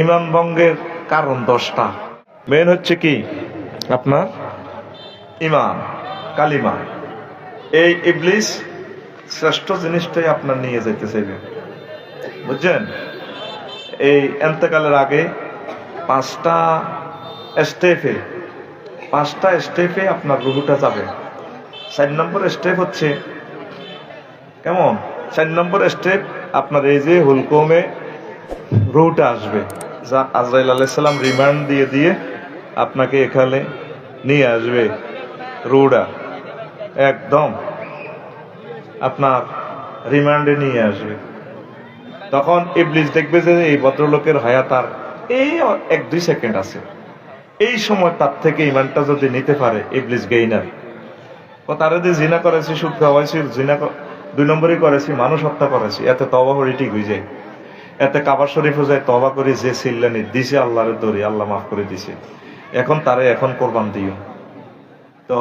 ইমান ভঙ্গের কারণ দশটা। মেন হচ্ছে কি? আপনার ইমান কালিমা। এই ইবলিস শ্রেষ্ঠ জিনিসটাই আপনার নিয়ে যেতে চাইবে বুঝছেন? এই এন্তেকালের আগে পাঁচটা স্টেপে পাঁচটা স্টেপে আপনার রুহুটা যাবে। চার নম্বর স্টেপ হচ্ছে, কেমন? চার নম্বর স্টেপ আপনার এই যে হুলকমে রুটা আসবে। যা আজরাইল আলাইসাল্লাম রিমান্ড দিয়ে দিয়ে আপনাকে এখানে নিয়ে আসবে রুডা একদম আপনার রিমান্ডে নিয়ে আসবে। তখন ইবলিস দেখবে যে এই ভদ্রলোকের হায়াত আর এই এক দুই সেকেন্ড আছে। এই সময় তার থেকে ইমানটা যদি নিতে পারে ইবলিস গেইনার তারা যে জিনা করেছি সুখ খাওয়াইছি, জিনা দুই নম্বরই করেছি, মানুষ হত্যা করেছি, এতে তবা ঠিক হয়ে যায়। এতে কাবার শরীফও যায় তবা করি, যে সিল্লানি দিছে আল্লাহরে দরি, আল্লাহ মাফ করে দিছে। এখন তারে এখন কোরবান দিও। তো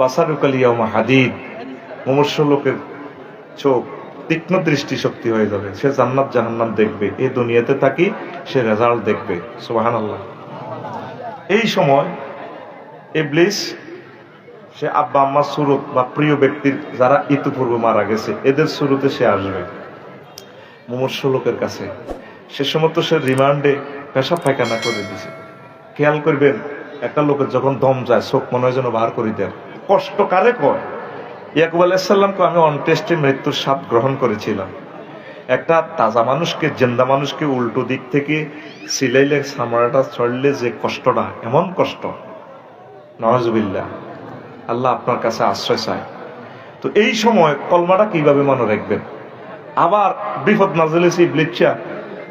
বাসারুকালিয়ামা হাদিদ, মুমূর্ষ লোকের চোখ তীক্ষ্ণ দৃষ্টি শক্তি হয়ে যাবে। সে জান্নাত জাহান্নাম দেখবে, এই দুনিয়াতে থাকি সে রেজাল্ট দেখবে। সুবাহান আল্লাহ এই সময় ইবলিস, সে আব্বা আম্মার সুরত বা প্রিয় ব্যক্তির যারা ইতিপূর্বে মারা গেছে, এদের শুরুতে সে আসবে। মুমূর্ষ লোকের কাছে। সে সময় সে রিমান্ডে পেশা পায়খানা করে দিছে। খেয়াল করবেন, একটা লোকের যখন দম যায়, চোখ মনে হয় যেন বার করে দেন। কষ্ট কারে কয়? ইয়াকুব আলাইসাল্লামকে আমি অন্ত্যেষ্টি মৃত্যুর স্বাদ গ্রহণ করেছিলাম। একটা তাজা মানুষকে, জেন্দা মানুষকে উল্টো দিক থেকে সিলাইলে সামড়াটা ছড়লে যে কষ্টটা, এমন কষ্ট। নওয়াজবিল্লা আল্লাহ আপনার কাছে আশ্রয় চায়। তো এই সময় কলমাটা কীভাবে মনে রাখবেন? আবার বিপদ নাজলে সেই ব্লিচ্ছা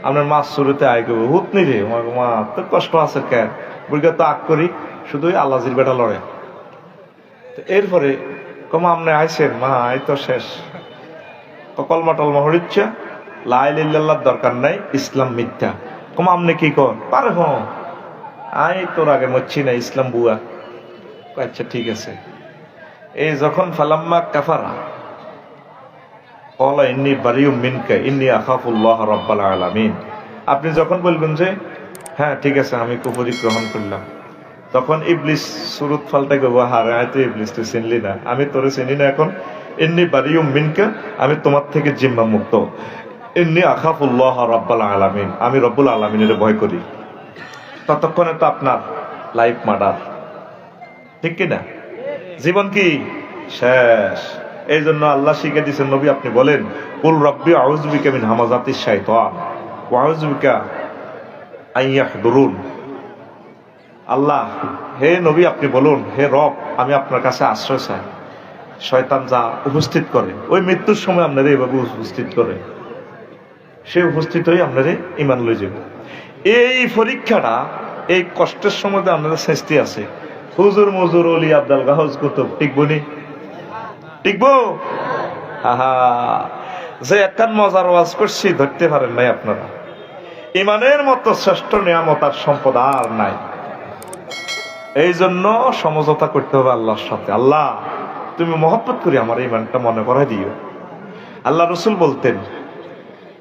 আপনার মাছ শুরুতে আয় করব। হুত নি রে? মা, তো কষ্ট আছে কেন? বুড়িকে তো আগ করি শুধু ওই আল্লাহজির বেটা লড়ে। তো এরপরে কমা আপনি আইসেন মা আই তো শেষ। কলমা টলমা হরিচ্ছা লাইল্লাহর দরকার নাই, ইসলাম মিথ্যা। কমা আপনি কি কর পারে হ। আই তোর আগে মরছি না, ইসলাম বুয়া। আচ্ছা ঠিক আছে। এই যখন ফালাম্মা কাফারা কলা ইন্নি বারিউ মিনকা, ইন্নি আখাফুল্লাহ রব্বাল আলামিন। আপনি যখন বলবেন যে হ্যাঁ ঠিক আছে, আমি কুপুরি গ্রহণ করলাম। তখন ইবলিস সুরত ফালটা গো হারে আয় তুই ইবলিস, তুই চিনলি না। আমি তোরে চিনি না এখন। এমনি বারিউ মিনকা, আমি তোমার থেকে জিম্মা মুক্ত। ইন্নি আখাফুল্লাহ রব্বাল আলামিন, আমি রব্বুল আলামিনের ভয় করি। ততক্ষণে তো আপনার লাইফ মার্ডার ঠিক কিনা জীবন কি? শেষ। এই জন্য আল্লাহ শিখে দিচ্ছেন নবী আপনি বলেন, কুল রব্বি আউজবিকা মিন হামাজাতি শাইতান ওয়া আউজবিকা আইয়াহদুরুন আল্লাহ, হে নবী আপনি বলুন, হে রব, আমি আপনার কাছে আশ্রয় চাই। শয়তান যা উপস্থিত করে, ওই মৃত্যুর সময় আপনারা এইভাবে উপস্থিত করে, সে উপস্থিত হয়ে আপনারা ইমান লই যাবে। এই পরীক্ষাটা, এই কষ্টের সময় আপনাদের শাস্তি আছে। হুজুর মজুর, অলি আব্দাল গাহজ কুতুব, ঠিক বনি টিকবো? আহা, যে একখান মজার ওয়াজ করছি, ধরতে পারেন নাই আপনারা। ইমানের মতো শ্রেষ্ঠ নিয়ামত আর সম্পদ আর নাই। এই জন্য সমঝোতা করতে হবে আল্লাহর সাথে। আল্লাহ, তুমি মহব্বত করে আমার ইমানটা মনে করাই দিও। আল্লাহ রসুল বলতেন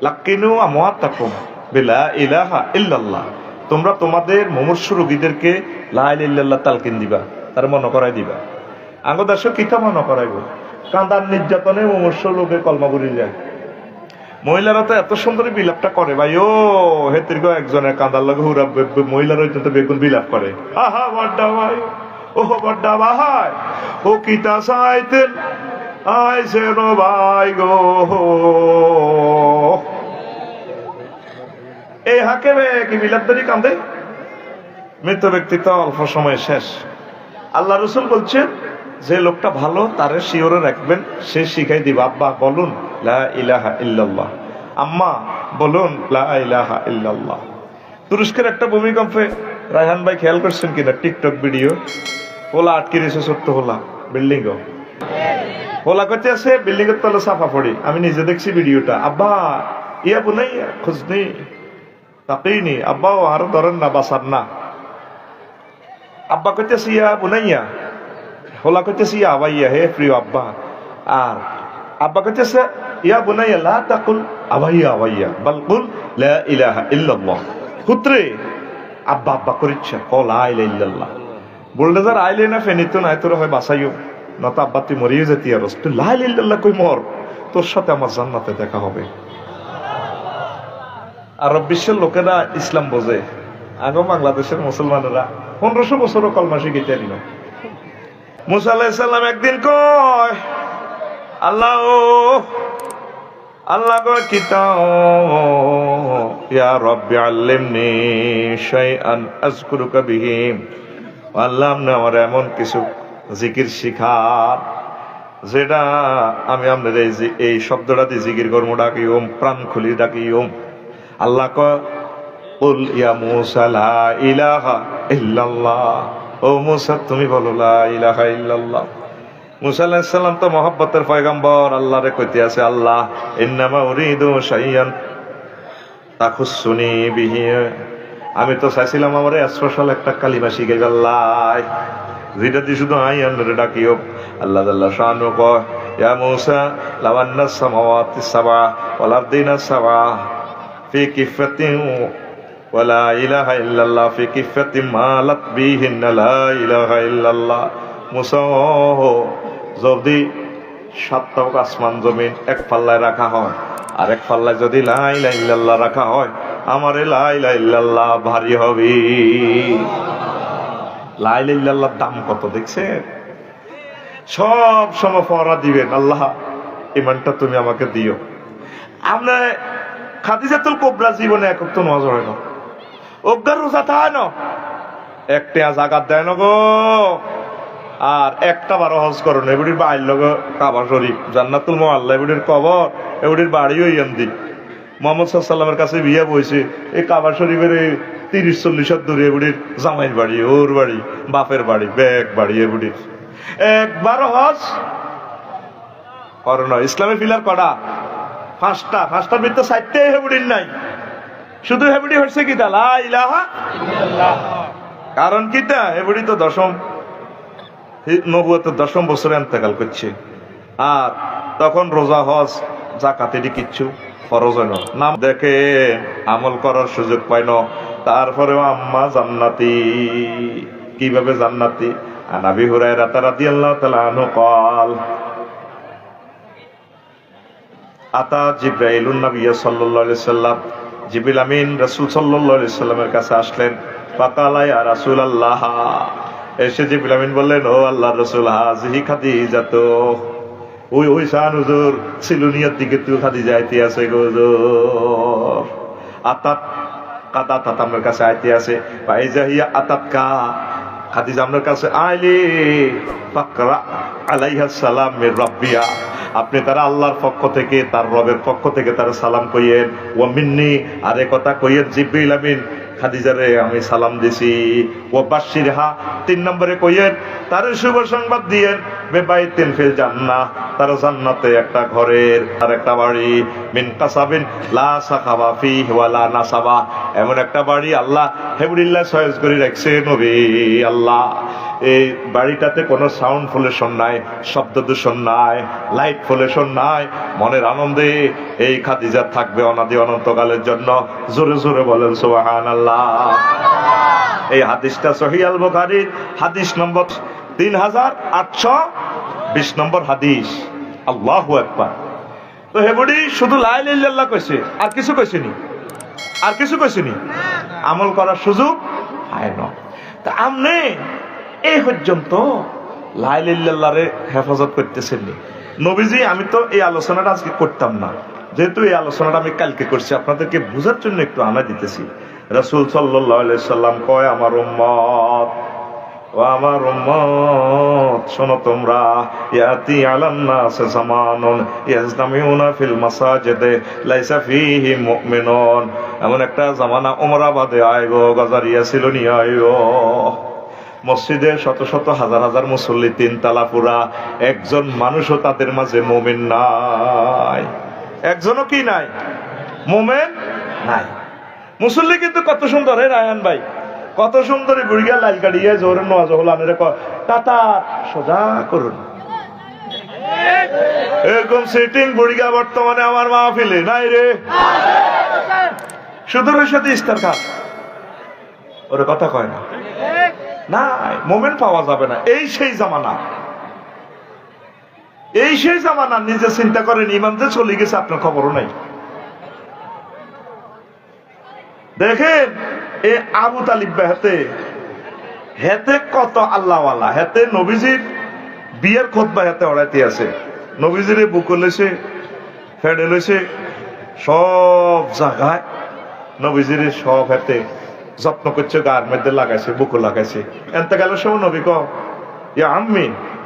লাক্কিনু আমোয়াত্তাকুম বিলা ইলাহা ইল্লাল্লাহ। তোমরা তোমাদের মুমূর্ষু রোগীদেরকে লা ইলাহা ইল্লাল্লাহ তালকিন দিবা, তার মনে করাই দিবা। আঙ্গদাস কিতা মনে করাইব। কান্দার নির্যাতনে মুমূর্ষু লোকে কলমা বুড়ি যায়। মহিলারা তো এত সুন্দর বিলাপটা করে, ভাই, ও, হেতির গো একজনের কাঁদার লগে হুরা মহিলারা তো বেগুন বিলাপ করে। আহা বড্ডা ভাই ও বড্ডা ভাই, ও কিতা সাইতেন ভাই গো। এই হাকেমে কি বিলাপদারি কান্দে? মৃত ব্যক্তি তো অল্প সময় শেষ। আল্লাহ রসুল বলছেন যে লোকটা ভালো, তারে শিওরে রাখবেন, সে শিখাই দিব, আব্বা, বলুন, লা ইলাহা ইল্লাল্লাহ। আম্মা, বলুন, লা ইলাহা ইল্লাল্লাহ। তুরস্কের একটা ভূমিকম্পে রায়হান ভাই খেয়াল করছেন কিনা? TikTok video. হোলা আটকে রয়েছে সত্য হোলা, বিল্ডিং হোলা করতে আছে, বিল্ডিং এর তলে সাফা পড়ি, আমি নিজে দেখছি ভিডিওটা। আব্বা, ইয়া বুনাই খুঁজনি তাকেই নি আব্বাও, আরও ধরেন না বাসার না। আব্বা কইতেছি ইয়া বুনাইয়া। হোলা কইতেছি ইয়া আবাইয়া হে প্রিয় আব্বা আর আব্বা কইতেছে ইয়া বুনাইয়া লা তাকুল আবাইয়া আবাইয়া বাল কুল লা ইলাহা ইল্লাল্লাহ পুত্রে আব্বা আব্বা করিচ্ছে ক লা ইলাহা ইল্লাল্লাহ বুলডোজার আইলে না ফেনিতো না তোর হয় বাসাইও না তো আব্বা তুই মরিয়ে যেতি আর তুই লা ইলাহা ইল্লাল্লাহ কই মর তোর সাথে আমার জান্নাতে দেখা হবে আরব বিশ্বের লোকেরা ইসলাম বোঝে আগে বাংলাদেশের মুসলমানেরা পনেরোশো বছরও কলমা শিখিতে নিল মুসা আলাহিসাল্লাম একদিন কয়, আল্লাহ আল্লাহ ইয়া রব্বি আল্লিমনি শাইআন আযকুরুকা বিহি। আল্লাহ, আপনি আমার এমন কিছু জিকির শিখার যেটা আমি আপনার এই জি- এই শব্দটা দিয়ে জিকির কর্ম ডাকি ওম, প্রাণ খুলি, ডাকি ওম। আল্লাহ কুল ইয়া মুসা ইলাহা ইল্লাল্লাহ। ও মুসা, তুমি বলো ইলাহা ইল্লাল্লাহ। মুসা আলাইহিস সালাম তো মহব্বতের পয়গম্বর, আল্লাহরে কইতে আছে, আল্লাহ, ইন্নামা উরিদু শাইয়ান তাখুসুনি বিহি। আমি তো চাইছিলাম আমার স্পেশাল একটা কালিমা শিখে গেল্লাই যেটা দিয়ে শুধু আই আন্ডারে ডাকিও। আল্লাহ আল্লাহ শানু কয়, ইয়া মুসা লাওয়ান্না সামাওয়াতি সাবা ওয়াল আরদিনা সাবা ফি কিফাতিন ওয়ালা ইলাহা ইল্লাল্লাহ ফি কিফাতিন মালাত বিহিন্না লা ইল্লাল্লাহ যদি সাতটা আসমান জমিন, এক পাল্লায় রাখা হয়। আর এক পাল্লায় যদি লাই লাইল্লাল্লাহ রাখা হয়, আমার এই লাই লাইল্লাল্লাহ ভারী হবে। লাই লাই লাইল্লাল্লাহর দাম কত দেখছে সব সময় ফরা দিবেন, আল্লাহ, ইমানটা তুমি আমাকে দিও। আমরা খাদিজাতুল কোবরা জীবনে একক তো নজর হয় না। অজ্ঞার রোজা থাকে না একটা জাগাত দেয় না গো। আর একটা বারো হজ করুন এগুলির বাড়ির লগে কাবা শরীফ, জান্নাতুল মোয়াল্লা এগুলির কবর এগুলির বাড়িও ইয়ান্দি মোহাম্মদ সাল্লামের কাছে বিয়ে বইছে, এই কাবা শরীফের এই তিরিশ চল্লিশ দূরে এগুলির জামাইয়ের বাড়ি, ওর বাড়ি, বাপের বাড়ি ব্যাগ বাড়ি এগুলির একবার হজ করো না ইসলামের ফিলার করা। পাঁচটা, পাঁচটার ভিতরে চারটে হেবুডির নাই। শুধু হেবুডি হচ্ছে কি লা ইলাহা কারণ কিটা হেবুডি তো দশম দশম বছরে এন্তেকাল করছে। আর তখন রোজা, হজ জাকাত এটি কিচ্ছু ফরজ হয় নাম দেখে আমল করার সুযোগ পাই না। তারপরেও আম্মা জান্নাতি। কীভাবে জান্নাতি? আনাবি হুরাই রাতা রাতি আল্লাহ তালা আনু কল আতা জিব্রাইলুন নবিয়া সাল্লাল্লাহু আলাইহি সাল্লাম জিবরিল আমিন রাসূল আলাইহি সাল্লামের কাছে আসলেন ফাকালা ইয়া রাসূলুল্লাহ। এসে জিবরিল আমিন বললেন, ও আল্লাহর রাসূল হাজিহি খাদিজা তো। ওই ওই শান হুজুর, সিলুনিয়ার দিকে তুই খাদিজা আইতে আছে গো হুজুর। আতাত কাদা তাত আমার কাছে আইতে আছে। ফাইজা হিয়া আতাত কা, খাদিজা আমার কাছে আইলি। ফাকরা আলাইহা সালাম রাব্বিয়া। আপনি তারা আল্লাহর পক্ষ থেকে, তার রবের পক্ষ থেকে তারা সালাম কইয়েন। ও মিন্নি, আর কথা কইয়েন, জিব্রিল আমিন। খাদিজারে আমি সালাম দিছি। ও বাসির হা তিন নম্বরে কইয়েন, তার শুভ সংবাদ দিয়েন। বেবাইতিন ফিল জান্নাহ, তার জান্নাতে একটা ঘরের আর একটা বাড়ি। মিন কাসাবিন লা সাখাবা ফি ওয়ালা নাসাবা। এমন একটা বাড়ি আল্লাহ হেবুলিল্লাহ সয়েজ করে রাখছে নবী আল্লাহ। এই বাড়িটাতে কোনো সাউন্ড পলিউশন নাই, শব্দ দূষণ নাই, লাইট পলিউশন নাই। মনের আনন্দে এই খাদিজা থাকবে অনাদি অনন্তকালের জন্য। জোরে জোরে বলেন সুবাহান আল্লাহ এই হাদিসটা সহিয়াল বুখারীর হাদিস নম্বর তিন হাজার আটশো বিশ নম্বর হাদিস। আল্লাহ একবার তো হেবুডি শুধু লাইল ইল্লাল্লাহ কইছে, আর কিছু কইছেনি? আর কিছু কইছেনি? আমল করার সুযোগ হয় না। তা আমনে এই পর্যন্ত লাইলিল্লাহরে হেফাজত করতেছেননি। নবীজি, আমি তো এই আলোচনাটা আজকে করতাম না। যেহেতু এই আলোচনাটা আমি কালকে করছি, আপনাদেরকে বোঝার জন্য একটু আনা দিতেছি। রাসূল আলাইহি সাল্লাম কয়, আমার উম্মত ও আমার উম্মত শোনো তোমরা ইয়াতি আলান নাস জামানুন ইয়াজতামিউনা ফিল মাসাজিদে লাইসা ফিহি মুমিনুন। এমন একটা জামানা ওমরাবাদে আইগো গাজারিয়া ছিল নি আইগো মসজিদে শত শত হাজার হাজার মুসল্লি তিন তালা পুরা একজন মানুষও তাদের মাঝে মোমেন নাই। একজনও কি নাই? মোমেন? নাই। মুসল্লি কিন্তু কত সুন্দর হে রায়হান ভাই। কত সুন্দর বুড়িয়া লাল গাড়িয়ে জোরে নওয়াজ হল আনের টাটা, সোজা করুন। এরকম সেটিং বুড়িগা বর্তমানে আমার মাহফিলে নাই রে। সুদরের সাথে ইস্তার খান। ওরে কথা কয় না। না মোমেন্ট পাওয়া যাবে না। এই সেই জামানা। এই সেই জামানা, নিজে চিন্তা করেন ইমান যে চলে গেছে, আপনার খবরও নাই। দেখেন, এ আবু তালিব হেতে হেতে কত আল্লাহওয়ালা, হেতে নবীজির বিয়ের খোদবা হেতে অড়াইতে আছে। নবীজির বুকো লইছে, ফেডে লইছে, সব জায়গায় নবীজির সব হেতে যত্ন করছে, গার মধ্যে লাগাইছে, বুকো লাগাইছে। এনতে গেল সব নবী ইয়া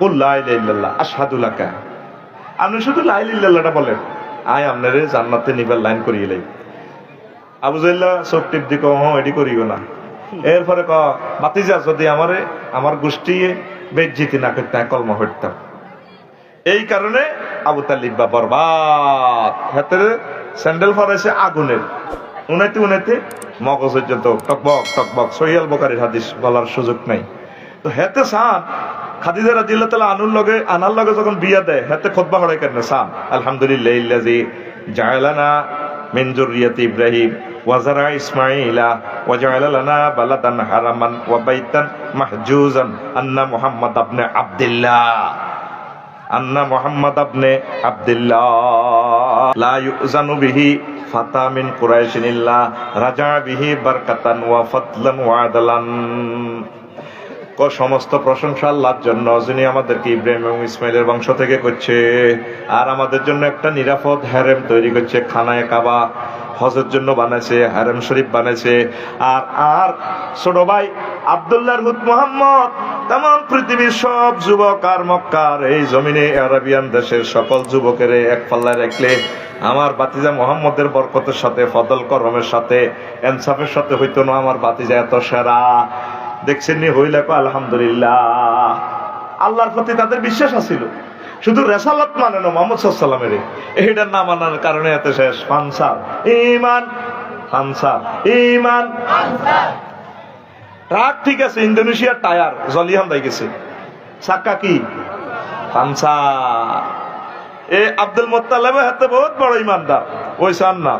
উল্লাহ ইল্লাল্লাহ আশহাদুল্লাহ আপনি শুধু লাইল ইল্লাল্লাহটা বলেন, আয় আপনারে জান্নাতে নিবার লাইন করিয়ে লাই। আবু জাইল্লা চোখ টিপ দি কহ এটি করিও না। এরপরে ক বাতিজা যদি আমারে, আমার গোষ্ঠী বেজ্জিতি না করতে, কলম হইতাম। এই কারণে আবু তালিব বা বরবাদ। হাতের স্যান্ডেল ফরাইছে আগুনের। উনাইতে উনাইতে মগজ পর্যন্ত টকবক টকবক সহিয়াল বোকারির হাদিস বলার সুযোগ নাই। তো হেতে সান, খাদিজা রাদিয়াল্লাহু তাআলা আনুর লগে, আনার লগে যখন বিয়া দেয়, হেতে খুতবা হড়াই কেন সান, আলহামদুলিল্লাহ ইল্লাজি জাআলানা মিন যুররিয়াতি ইব্রাহিম ওয়া যারা ইসমাঈলা ওয়া জাআলা লানা বালাদান হারামান ওয়া বাইতান মাহজুজান আন্না মুহাম্মদ ইবনে আব্দুল্লাহ আন্না মুহাম্মদ ইবনে আব্দুল্লাহ লা ইউজানু বিহি ফাতা মিন কুরাইশিন ইল্লা রাজা বিহি বারকাতান ওয়া সমস্ত প্রশংসা আল্লাহর জন্য, যিনি আমাদেরকে ইব্রাহিম এবং ইসমাইলের বংশ থেকে করছে। আর আমাদের জন্য একটা নিরাপদ হ্যারেম তৈরি করছে, খানায় কাবা, হজের জন্য বানাইছে হ্যারেম শরীফ বানাইছে। আর আর ছোট ভাই আবদুল্লাহ হুদ মোহাম্মদ তেমন পৃথিবীর সব যুবক আর মক্কার এই জমিনে আরবিয়ান দেশের সকল যুবকের এক পাল্লায় রাখলে আমার বাতিজা মোহাম্মদের বরকতের সাথে, ফদল করমের সাথে, এনসাফের সাথে হইতো না আমার বাতিজা এত সেরা। দেখছেন নি, হইলে আলহামদুলিল্লাহ। আল্লাহর প্রতি তাদের বিশ্বাস আছিল। শুধু রেসালত মানে না, মোহাম্মদ সাল্লামের এইটার না মানার কারণে এত শেষ। ফানসার ইমান ফানসার ইমান ট্রাক ঠিক আছে ইন্দোনেশিয়ার টায়ার জলিহান দাই গেছে। চাক্কা কি? ফানসার এ আব্দুল মোত্তালেব হাতে বহুত বড় ইমানদার ওই সান না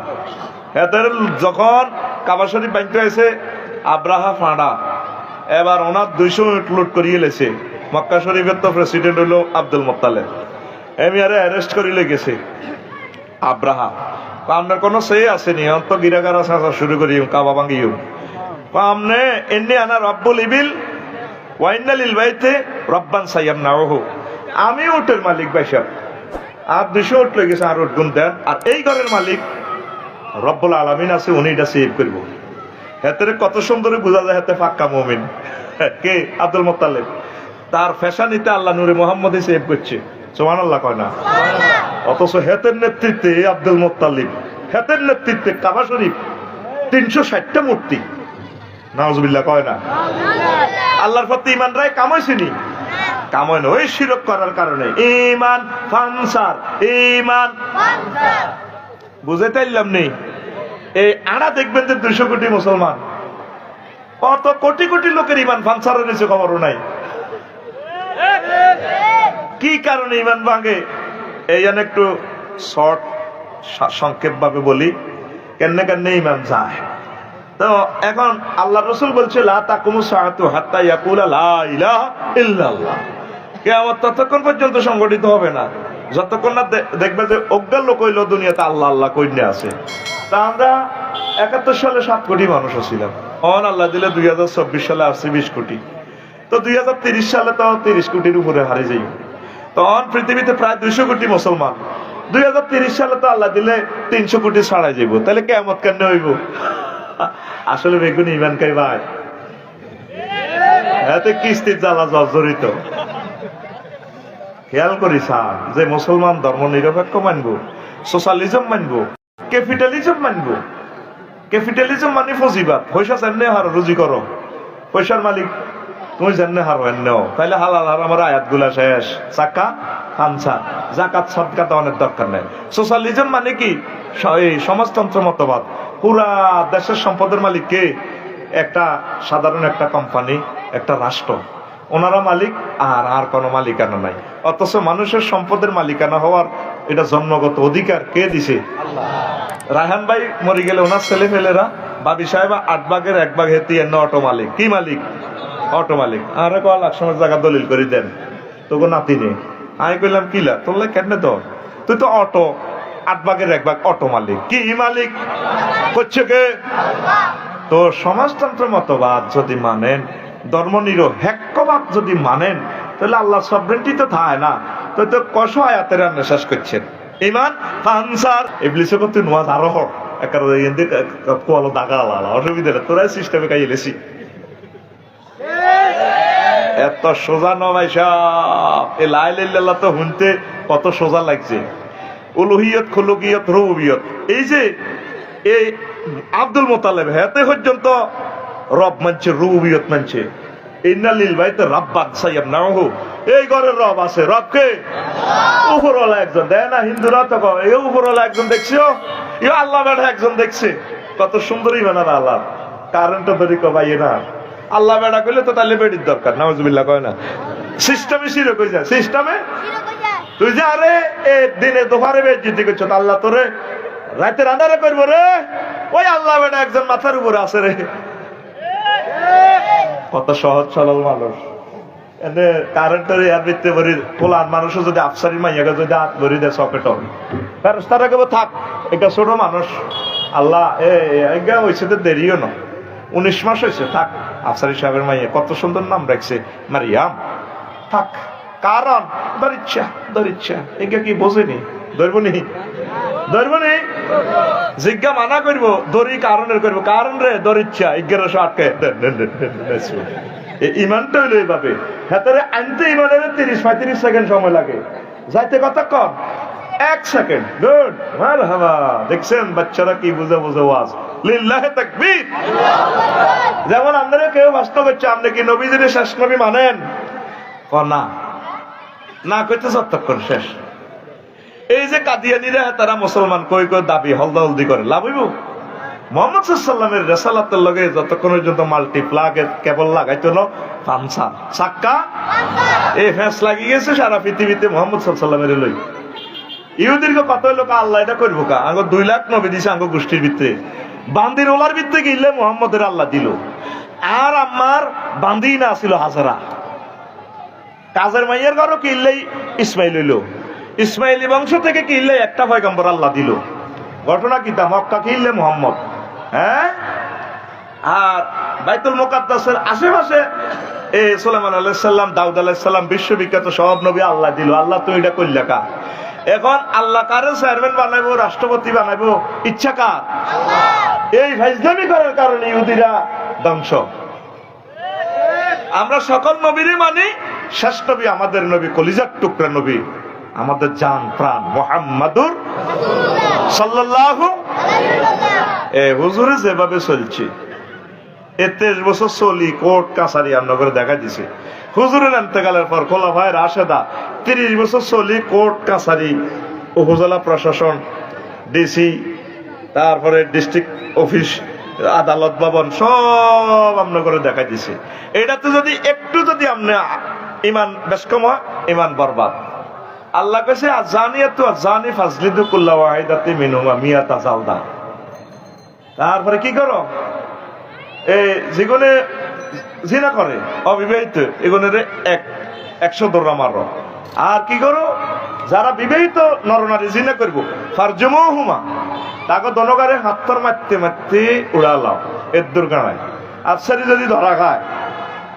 এদের যখন কাবা শরীফ আছে আব্রাহা ফাঁড়া। এবার ওনার দুইশো মিনিট লুট করিয়ে লেছে। মক্কা শরীফের তো প্রেসিডেন্ট হলো আব্দুল মোত্তালেব। এমিয়ারে অ্যারেস্ট করিলে গেছে। আব্রাহা আপনার কোনো সে আসেনি, অন্ত গিরাগারা সাঁচা শুরু করি, কাবা ভাঙ্গিও আমনে এমনি আনা রব্বুল ইবিল ওয়াইনালিল বাইতে রব্বান সাইয়াম নাওহু আমি উটের মালিক বাইসাব। আর দুশো উঠ লেগেছে আর উঠ গুণ দেন। আর এই ঘরের মালিক রব্বুল আলামিন আছে উনি এটা সেভ করব। হেতের কত সুন্দরে বোঝা যায় হেতে ফাক্কা মমিন। কে? আব্দুল মোত্তালেব। তার ফ্যাশানিতে আল্লাহ নুরে মোহাম্মদই সেভ করছে। সোমান আল্লাহ কয় না? অথচ হেতের নেতৃত্বে আব্দুল মোত্তালিব। হেতের নেতৃত্বে কাবা শরীফ তিনশো ষাটটা মূর্তি। নাউজবিল্লাহ কয় না? আল্লাহর প্রতি ইমান রায় কামাইছেনি কামাই ওই শিরক করার কারণে। ইমান ফানসার। ইমান বুঝে তাইলাম নেই। এই আড়া দেখবেন যে দুইশো কোটি মুসলমান। কত কোটি কোটি লোকের ইমান ফানসারের নিচে খবরও নাই। কি কারণে ইমান ভাঙে? এই জন্য একটু শর্ট সংক্ষেপ ভাবে বলি কেন কেন ইমান যায়। তো এখন আল্লাহ রসুল বলছে ততক্ষণ পর্যন্ত সংগঠিত হবে না। যতক্ষণ না দেখবে যে অজ্ঞান লোক হইল দুনিয়াতে আল্লাহ আল্লাহ কইনে আছে। তা আমরা একাত্তর সালে সাত কোটি মানুষ ছিলাম। অন আল্লাহ দিলে দুই হাজার চব্বিশ সালে আসছে বিশ কোটি। তো দুই হাজার তিরিশ সালে তো তিরিশ কোটির উপরে হারে যাই। তখন পৃথিবীতে প্রায় দুইশো কোটি মুসলমান। দুই হাজার তিরিশ সালে তো আল্লাহ দিলে তিনশো কোটি ছাড়াই যাইব। তাহলে কেমত কেন হইব? আসলে বেগুন ইমান খাই ভাই। এতে কিস্তির জ্বালা জর্জরিত খেয়াল করি যে মুসলমান ধর্ম নিরপেক্ষ মানবো সোশ্যালিজম মানবো ক্যাপিটালিজম মানবো। ক্যাপিটালিজম মানে ফজিবাদ। পয়সা চান্নে হারো রুজি করো। পয়সার মালিক, তুমি জাননে হারো এন্নেও তাইলে হালাল আর আমার আয়াতগুলা শেষ চাকা খানসা জাকাত সদকা দেওয়ানোর দরকার নেই। সোশ্যালিজম মানে কি? সমাজতন্ত্র মতবাদ। পুরা দেশের সম্পদের মালিক কে? একটা সাধারণ একটা কোম্পানি একটা রাষ্ট্র। ওনারা মালিক আর আর কোনো মালিকানা নাই। অথচ মানুষের সম্পদের মালিকানা হওয়ার এটা জন্মগত অধিকার কে দিছে? রায়হান ভাই মরে গেলে ওনার ছেলে ফেলেরা বাবি সাহেব আট ভাগের এক ভাগ হেতি এন্ন অটো মালিক। কি মালিক? অটো মালিক। আরে কল এক সময় জায়গা দলিল করে দেন। তোকে নাতি নেই। আমি কইলাম কিলা তোর কেন তো? তুই তো অটো আট ভাগের এক ভাগ অটো মালিক। কি মালিক? করছে কে? তো সমাজতন্ত্র মতবাদ যদি মানেন ধর্মনিরো হেক্কবাদ যদি মানেন, তাহলে আল্লাহ সবরেন্টি তো থায় না। তো তো কষ আয়াতের শেষ করছেন। ইমান, ফানসার ইবলিসে করতে নোয়াজ আরও দাগা তোরা সিস্টেমে এলেছি এত সোজা নবাই সাহ এ লাই লাইল্লাহ তো শুনতে কত সোজা লাগছে। উলুহিয়ত, খুলুকিয়ত রুবিয়ত এই যে, এই আব্দুল মোতালেব হেতে পর্যন্ত রব মানছে রুবিয়ত মানছে। ইন্নালিল বাইতে রাব্বান সাইয়াম নাহু এই ঘরের রব আছে। রব কে? উপরওয়ালা একজন। দেয় না হিন্দুরা তো এই উপরওয়ালা একজন আল্লাহ বেটা একজন দেখছে। কত সুন্দরই বানার আল্লাহ। কারেন্ট তৈরি কবাই না। আল্লাহ কইলে তো তাহলে বেডির দরকার কয় না। সিস্টেমে শিরে কই যায়। সিস্টেমে তুই যে আরে এ দিনে করছ আল্লাহ তোরে রাতে রান্নারে করব রে? ওই আল্লাহ বেটা একজন মাথার উপরে আছে রে। কত সহজ, সরল মানুষ। কারেন্টের ভিত্তি ভরি মানুষও যদি আফসারি মাইয়াকে যদি হাত ভরি দেয় সকেট কেবল থাক, এটা ছোট মানুষ। আল্লাহ এগা হয়েছে তো দেরিও না। উনিশ মাস হয়েছে থাক। আফসারি সাহেবের মাইয়া, কত সুন্দর নাম রাখছে, মারিয়াম। থাক, কারণ দরিচ্ছা দরিচ্ছা এগা কি বোঝেনি? ধরবনি ধরবনি জিজ্ঞা মানা করব দরি কারণের করব। কারণ রে দরিচ্ছা এগারোশো আটকে। ইমানটা হইল এইভাবে। হেতারে আনতে ইমানের তিরিশ পঁয়ত্রিশ সেকেন্ড সময় লাগে। যাইতে কম এক সেকেন্ড। গুড মার হাবা দেখছেন বাচ্চারা কি বুঝে বুঝে ওয়াজ? লিল্লাহে তাকবীর। যেমন আপনারা কেউ বাস্তব হচ্ছে আপনি কি নবীদের শেষ নবী মানেন? না? না কইতে যতক্ষণ শেষ। এই যে কাদিয়ানিরা, তারা মুসলমান, কই কই দাবি হলদা হলদি করে, লাভ হইব? মোহাম্মদ সাল্লামের রেসালাতের লগে যতক্ষণ পর্যন্ত মাল্টি প্লাগ কেবল লাগাইতো না ফামসা সাক্কা এই ফ্যাস লাগি গেছে সারা পৃথিবীতে মোহাম্মদ সাল্লামের লই। ইহুদিরকে কত লোক আল্লাহ এটা করব কা, আঙ্গ দুই লাখ নবী দিছে আঙ্গ গোষ্ঠীর ভিত্তে বান্দির ওলার ভিত্তে গিলে মোহাম্মদের আল্লাহ দিল। আর আমার বান্দি না ছিল হাজারা। কাজের মাইয়ের ঘরও কিনলেই ইসমাইল হইল। ইসমাইলি বংশ থেকে কিনলে একটা পয়গম্বর আল্লাহ দিল? ঘটনা কি তা? মক্কা কিনলে মোহাম্মদ? হ্যাঁ? আর বাইতুল মোকাদ্দাসের আশেপাশে এ সোলেমান আলাইসাল্লাম দাউদ আলাইসাল্লাম বিশ্ববিখ্যাত সব নবী আল্লাহ দিল। আল্লাহ তুমি এটা করলে কা? এখন আল্লাহ কারে চেয়ারম্যান বানাইবো রাষ্ট্রপতি বানাইবো? ইচ্ছা কার? এই ফাইজলামি করার কারণে ইহুদিরা ধ্বংস। আমরা সকল নবীরই মানি শেষ নবী আমাদের নবী কলিজার টুকরা নবী। আমাদের জান, প্রাণ, মোহাম্মদুর সাল্লাল্লাহু এ হুজুরে যেভাবে চলছে। এ তেইশ বছর চলি কোর্ট, কাছারি আমনগরে দেখা দিছে। হুজুরের এন্তেকালের পর খোলা ভাই রাশেদা, তিরিশ বছর চলি কোর্ট, কাছারি, উপজেলা প্রশাসন, ডিসি, তারপরে ডিস্ট্রিক্ট অফিস, আদালত ভবন, সব আমনগরে দেখা দিছে। এটাতে যদি একটু যদি আপনি ইমান বেশ কম হয়, ইমান বরবাদ। আল্লাহ কাছে আজানিয়াতু আজানি ফাজলিদু কুল্লা ওয়াহিদাতি মিনুমা মিয়াতা জালদা। তারপরে কি করো? এ যেগুলো জিনা করে, অবিবাহিত এগুলোর এক, একশো দৌড়া মারো। আর কি করো? যারা বিবাহিত নরনারী জিনা করব ফারজমো হুমা তাকে দনকারে হাত্তর মারতে মারতে উড়ালাম এর দুর্গানায় আফসারি যদি ধরা খায়,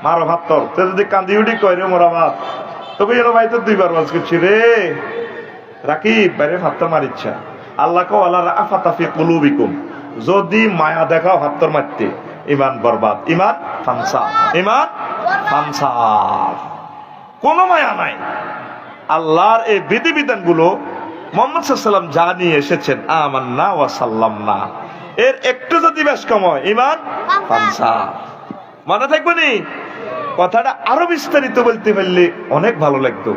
মারো হাত্তর যদি কান্দি উঠি কয় রে মোরা ভাত। তোকে যেন ভাই তো দুইবার বাজ করছি রে। রাকিব, বাইরে হাত্তর মারিচ্ছা আল্লাহ কো আল্লাহ আফাতাফি কুলুবিকুম। যদি মায়া দেখাও হাত্তর মারতে ইমান বরবাদ। ইমান ফানসা ইমান ফানসা কোনো মায়া নাই। আল্লাহর এই বিধিবিধানগুলো মোহাম্মদ সাল্লাম যা নিয়ে এসেছেন আমার না ও সাল্লাম না এর একটু যদি বেশ কম হয় ইমান ফানসা মনে থাকবে নি? কথাটা আরও বিস্তারিত বলতে পারলে অনেক ভালো লাগতো।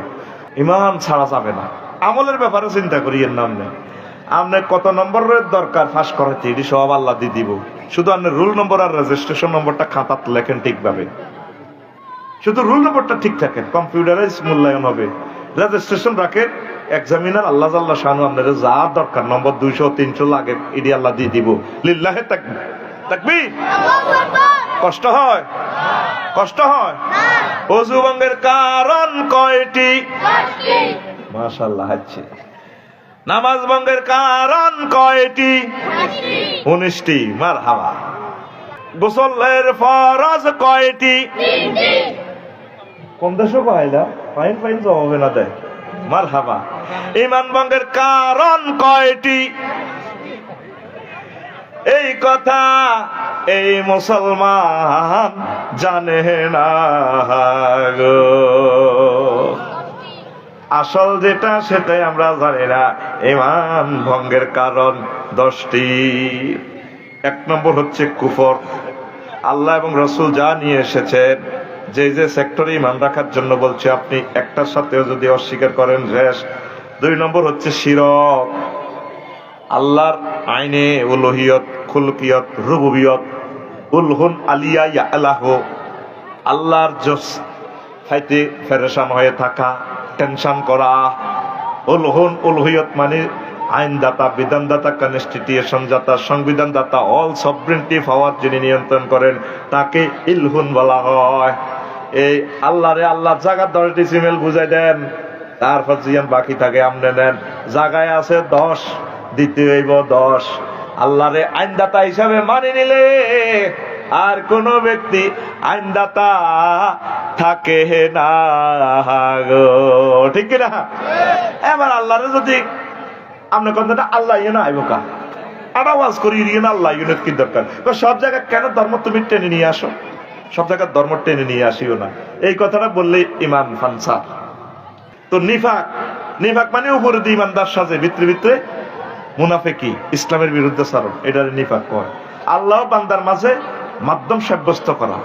ইমান ছাড়া যাবে না। আমলের ব্যাপারে চিন্তা করি এর নাম নেই আপনার কত নম্বরের দরকার ফাঁস করাতে, এটি সব আল্লাহ দিয়ে দিব। শুধু আপনার রুল নম্বর আর রেজিস্ট্রেশন নম্বরটা খাতাত লেখেন ঠিকভাবে। শুধু রুল নম্বরটা ঠিক থাকে কম্পিউটারাইজ মূল্যায়ন হবে। রেজিস্ট্রেশন রাখেন এক্সামিনার আল্লাহ জাল্লাহ শানু আপনাদের যা দরকার, নম্বর দুইশো, তিনশো লাগে ইডি আল্লাহ দিয়ে দিব। লিল্লাহে তাকবি তাকবি কষ্ট হয়? কষ্ট হয়? অজু ভঙ্গের কারণ কয়টি? মাশাল্লাহ হচ্ছে নামাজ ভঙ্গের কারণ কয়টি? উনিশটি মার হাওয়া গোসলের ফরজ কয়টি? কোন দেশও কয়লা ফাইন ফাইন জবাবে না দেয় মার হাবা ইমান ভঙ্গের কারণ কয়টি? এই কথা এই মুসলমান জানে না গো। আসল যেটা, সেটাই আমরা জানি না। ইমান ভঙ্গের কারণ দশটি। এক নম্বর হচ্ছে কুফর। আল্লাহ এবং রসুল যা নিয়ে এসেছেন, যে যে সেক্টরে ইমান রাখার জন্য বলছে, আপনি একটার সাথেও যদি অস্বীকার করেন, শেষ। দুই নম্বর হচ্ছে শিরক। আল্লাহর আইনে উলহিয়ত খুলকিয়ত, রুবুবিয়ত, উলহুন আলিয়া আলাহ আল্লাহর জস খাইতে ফেরেশান হয়ে থাকা, টেনশন করা। উলহুন উলহিয়ত মানে আইনদাতা, বিধানদাতা কনস্টিটিউশন দাতা সংবিধান দাতা অল সবরিনটি পাওয়ার যিনি নিয়ন্ত্রণ করেন, তাকে ইলহুন বলা হয়। এই আল্লাহরে আল্লাহ জায়গার দশটি সিমেল বুঝাই দেন। তারপর জিয়ান বাকি থাকে আমনে নেন। জায়গায় আছে দশ। হইব দশ। আল্লাহরে আইনদাতা হিসাবে মানি নিলে আর কোন ব্যক্তি আইনদাতা থাকে না ঠিক না এবার আল্লাহরে যদি আপনার কথাটা আল্লাহ ইয়ে না আইব কা? আর আওয়াজ করি ইয়ে না আল্লাহ ইউনিট কি দরকার? সব জায়গায় কেন ধর্ম তুমি টেনে নিয়ে আসো? সব জায়গায় ধর্ম টেনে নিয়ে আসিও না। এই কথাটা বললে ইমান ফানসা তো নিফাক নিফাক মানে উপরে দিয়ে ইমানদার সাজে, ভিতরে ভিতরে মুনাফেকি, ইসলামের বিরুদ্ধে সারণ এটার নিফাক কয়। আল্লাহ বান্দার মাঝে মাধ্যম সাব্যস্ত করা।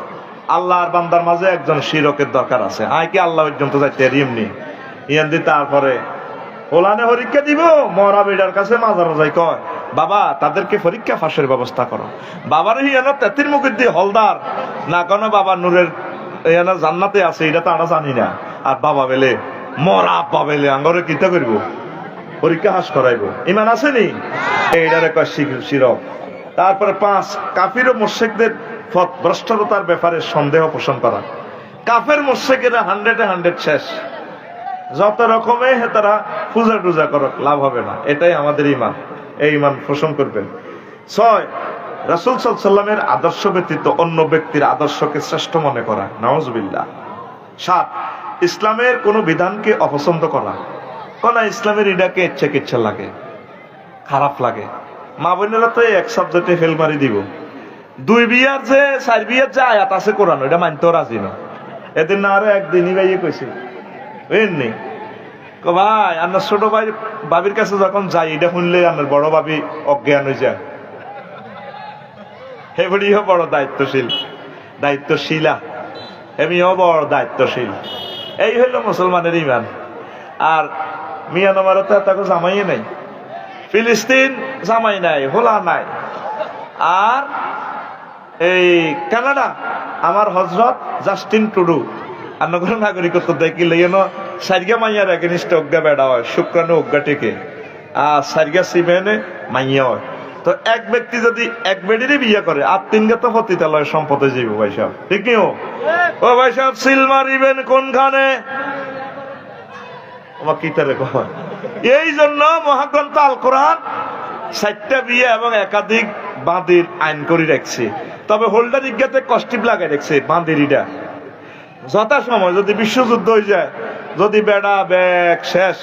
আল্লাহ আর বান্দার মাঝে একজন শিরকের দরকার আছে। আয় কি আল্লাহ পর্যন্ত যাইতে এমনি ইয়ান দি তারপরে, ওলানে পরীক্ষা দিব, মরা বেডার কাছে মাজার যাই কয়, বাবা, তাদেরকে পরীক্ষা ফাঁসের ব্যবস্থা করো। বাবার হিয়ানো তেতির মুখের দিয়ে হলদার, না কোনো বাবা, নূরের ইয়ানা জান্নাতে আছে, এটা তো আমরা জানি না। আর বাবা বেলে, মরা আব্বা বেলে, আঙ্গরে কিতা করব? পরীক্ষা হাস করাইব। ইমান আছে নি? এইটারে শির- শিরক। তারপরে পাঁচ, কাফির ও মোর্শেকদের ভ্রষ্টতার ব্যাপারে সন্দেহ পোষণ করা। কাফের মোর্শেকেরা হান্ড্রেডে হান্ড্রেড শেষ। যত রকমে তারা পূজা টুজা করক, লাভ হবে না। এটাই আমাদের ইমান। এই ইমান পোষণ করবেন। ছয়, রাসুল সাল্লামের আদর্শ ব্যতীত অন্য ব্যক্তির আদর্শকে শ্রেষ্ঠ মনে করা। নওয়াজবিল্লাহ সাত, ইসলামের কোনো বিধানকে অপছন্দ করা। কোন ইসলামের ইডাকে ইচ্ছে কিচ্ছা লাগে, খারাপ লাগে। মা বোনেরা তো এক সাবজেক্টে ফেল মারি দিব। দুই বিয়ার যে, চার বিয়ার যে আয়াত আছে কোরআন এটা মানতেও রাজি না। এদিন না আরও একদিনই ভাইয়ে কইছে বুঝলেন ভাই, আপনার ছোট ভাই বাবির কাছে যখন যাই, এটা শুনলে আপনার বড় বাবি অজ্ঞান হয়ে যায়। হেবড়িও বড় দায়িত্বশীল, দায়িত্বশীলা। এমিও বড় দায়িত্বশীল। এই হইল মুসলমানের ইমান আর মিয়ানমারও তো তাকে জামাইয়ে নাই। ফিলিস্তিন জামাই নাই, হোলা নাই। আর এই কানাডা, আমার হজরত জাস্টিন টুডু আর নগর নাগরিকত্ব দেখিলে যেন সারিগা মাইয়ার এগেনিস্ট অজ্ঞা বেড়া হয়, শুক্রাণু অজ্ঞা টেকে। আর সারিগা সিমেনে মাইয়া হয়। তো এক ব্যক্তি যদি এক বেডিরই বিয়ে করে, আর তিন তো পতিতালয় সম্পদে যাইব ভাই সাহেব। ঠিক নিও ও ভাই সাহেব, সিল মারিবেন কোনখানে? আমার কিতারে কয়? এই জন্য মহাগ্রন্থ আল কোরআন চারটা বিয়ে এবং একাধিক বাঁধির আইন করে রাখছে। তবে হোল্ডার ইজ্ঞাতে কষ্টিপ লাগাই রাখছে বাঁধিরিটা যথা সময় যদি বিশ্বযুদ্ধ হয়ে যায়, যদি বেড়া ব্যাগ শেষ,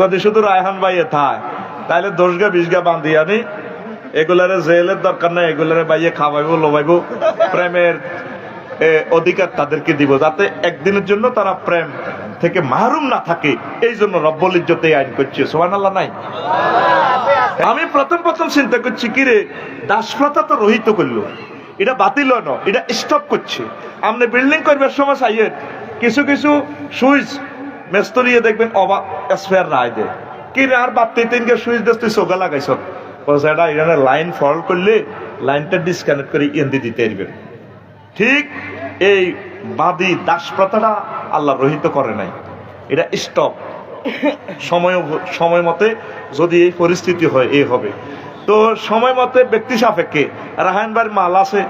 যদি শুধু রায়হান বাইয়ে থায় তাহলে দশগা বিশগা বান্ধি আনি এগুলারে জেলের দরকার নাই, এগুলারে বাইয়ে খাওয়াইবো, লোবাইবো, প্রেমের অধিকার তাদেরকে দিব, যাতে একদিনের জন্য তারা প্রেম থেকে মাহরুম না থাকে, এই জন্য রব্বল ইজ্জতে আইন করছে। সোহান আল্লাহ নাই? আমি প্রথম প্রথম চিন্তা করছি, কি রে, দাসপ্রথা তো রহিত করল। এটা বাতিল ন, এটা স্টপ করছে। আপনি বিল্ডিং করবার সময় চাইয়েন, কিছু কিছু সুইচ মেস্তরিয়ে দেখবেন, অবা স্পেয়ার রায় দে। কি রে, আর বাতি তিনকে সুইচ দেশ তুই চোখা লাগাইছ? এটা, এখানে লাইন ফল্ট করলে লাইনটা ডিসকানেক্ট করে ইয়েন্দি দিতে পারবেন ঠিক এই বাদী দাস প্রথাটা আল্লাহ রহিত করে নাই। এটা স্টপ সময় সময় মতে যদি এই পরিস্থিতি হয় এই হবে। তো সময় মতে ব্যক্তি সাপেক্ষে রাহায়ন ভাইয়ের মাল আছে,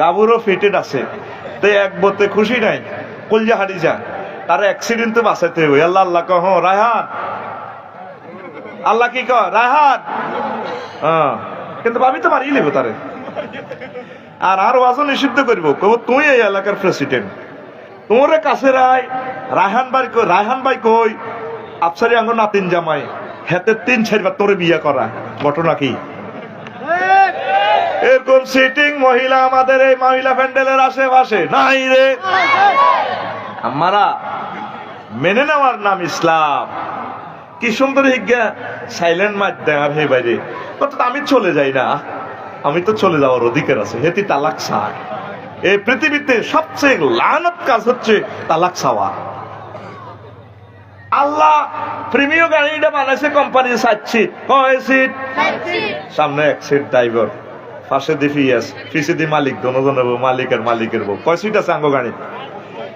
গাবুরও ফিটেড আছে। তো এক বতে খুশি নাই, কলজা হারি যা তার অ্যাক্সিডেন্ট তো বাঁচাইতে হবে। আল্লাহ আল্লাহ কহ রায়হান আল্লাহ কি কহ রায়হান হ্যাঁ কিন্তু ভাবি তো মারিয়ে নেব তারে। আর আর ওয়াজও নিষিদ্ধ করব। কব তুই এই এলাকার প্রেসিডেন্ট তোমার কাছে রায়, রায়হান ভাই কই, রায়হান ভাই কই, আফসারি আঙ্গ নাতিন জামাই, হেতে তিন চারবার তোরে বিয়ে করা। ঘটনা কি? এরকম সিটিং মহিলা আমাদের এই মহিলা প্যান্ডেলের আশেপাশে নাই রে। আমারা মেনে নেওয়ার নাম ইসলাম। কি সুন্দর হিজ্ঞা সাইলেন্ট মার দেয় আর হে বাইরে। অর্থাৎ আমি চলে যাই না। আমি তো চলে যাওয়ার অধিকার আছে। হেতি তালাক চায় এই পৃথিবীতে সবচেয়ে লানত কাজ হচ্ছে তালাক সাওয়া আল্লাহ প্রিমিয় গাড়িটা বানাইছে কোম্পানি সিট কয় সিট? সামনে এক সিট ড্রাইভার পাশে দি ফিয়াস পিছে দি মালিক দোনোজনের বউ মালিকের মালিকের বউ। কয় সিট আছে আঙ্গ গাড়ি?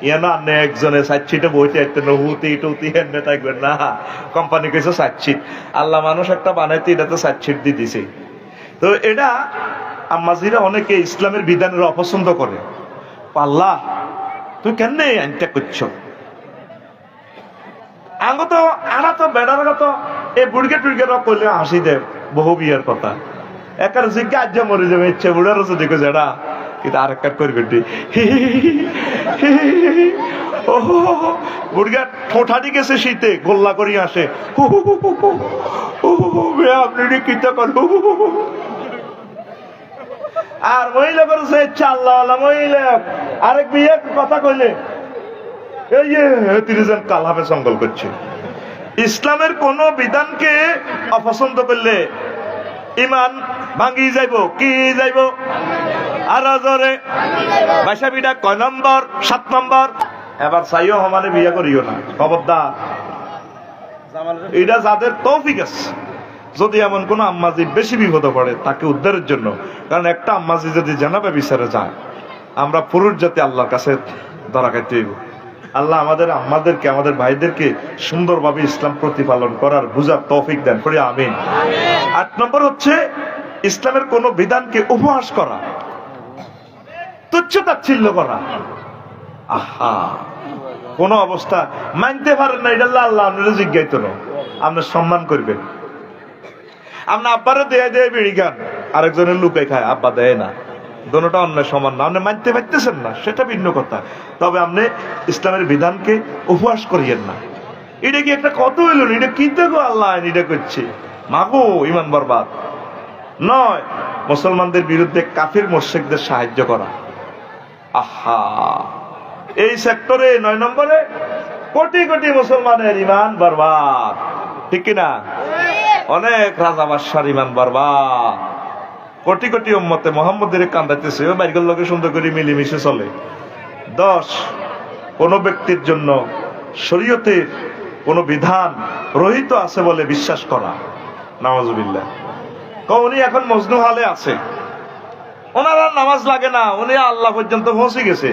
ইয়ানো আনে একজনে সাত সিটে বইতে একটা নহুতি টুতি হেনে থাকবেন না কোম্পানি কইছে সাত সিট আল্লাহ মানুষ একটা বানাইতে এটা তো সাত সিট দিয়ে দিছে। তো এটা আম্মাজিরা অনেকে ইসলামের বিধানের অপছন্দ করে। পাল্লা, তুই কেন আইনটা করছ? আঙ্গ তো আনা তো বেড়ার তো এই বুড়গে টুড়গে কইলে হাসি দে বহু বিয়ের কথা। একার জিজ্ঞা আজ মরে যাবে, ইচ্ছে বুড়ার দেখো যেটা কিন্তু আর একটা করবে টি ও বুড়গা ঠোঁঠাটি গেছে শীতে গোল্লা করি আসে আপনি কিতা কর। আর মহিলা করেছে চাল্লা মহিলা আরেক বিয়ে কথা কইলে এই যে তিরিজন কালামে সঙ্গল করছে ইসলামের কোন বিধানকে অপছন্দ করলে ইমান ভাঙ্গি যাইব কি যাইব আর জরে বাইশা বিটা কয় নম্বর সাত নম্বর এবার চাইও সমানে বিয়ে করিও না। খবরদার। এটা যাদের তৌফিক আছে। যদি এমন কোন আম্মাজি বেশি বিপদ পড়ে তাকে উদ্ধারের জন্য। কারণ একটা আম্মাজি যদি জানাবে বিচারে যায়। আমরা পুরুষ জাতি আল্লাহর কাছে ধরা খাইতে হইব। আল্লাহ আমাদের আম্মাদেরকে আমাদের ভাইদেরকে সুন্দরভাবে ইসলাম প্রতিপালন করার বুঝার তৌফিক দেন। করে আমিন। আট নম্বর হচ্ছে ইসলামের কোন বিধানকে উপহাস করা। তুচ্ছ তাচ্ছিল্য করা। আহা। কোন অবস্থা মানতে পারেন না, এটা আল্লাহ আপনারা জিজ্ঞাসিত না আপনার সম্মান করবেন। আপনি আব্বারে দেয় দেয় বিড়ি গান আরেকজনের লুকে খায়, আব্বা দেয় না। দোনোটা অন্য সমান না, আপনি মানতে পারতেছেন না, সেটা ভিন্ন কথা। তবে আপনি ইসলামের বিধানকে উপহাস করিয়েন না। এটা কি একটা কত হইল? এটা কি দেখো আল্লাহ এটা করছে? মাগো, ইমান বরবাদ। নয়, মুসলমানদের বিরুদ্ধে কাফির মোর্শেকদের সাহায্য করা। আহা! এই সেক্টরে নয় নম্বরে কোটি কোটি মুসলমানের ইমান বরবাদ। ঠিক কিনা? অনেক রাজা বাদশার ইমান বরবাদ। কোটি কোটি উম্মতে মোহাম্মদের কান্দাইতেছে ও বাইকের লোকে সুন্দর করে মিলেমিশে চলে। দশ, কোন ব্যক্তির জন্য শরীয়তের কোন বিধান রহিত আছে বলে বিশ্বাস করা। নামাজুবিল্লাহ উনি এখন মজনু হালে আছে। ওনার আর নামাজ লাগে না, উনি আল্লাহ পর্যন্ত পৌঁছে গেছে।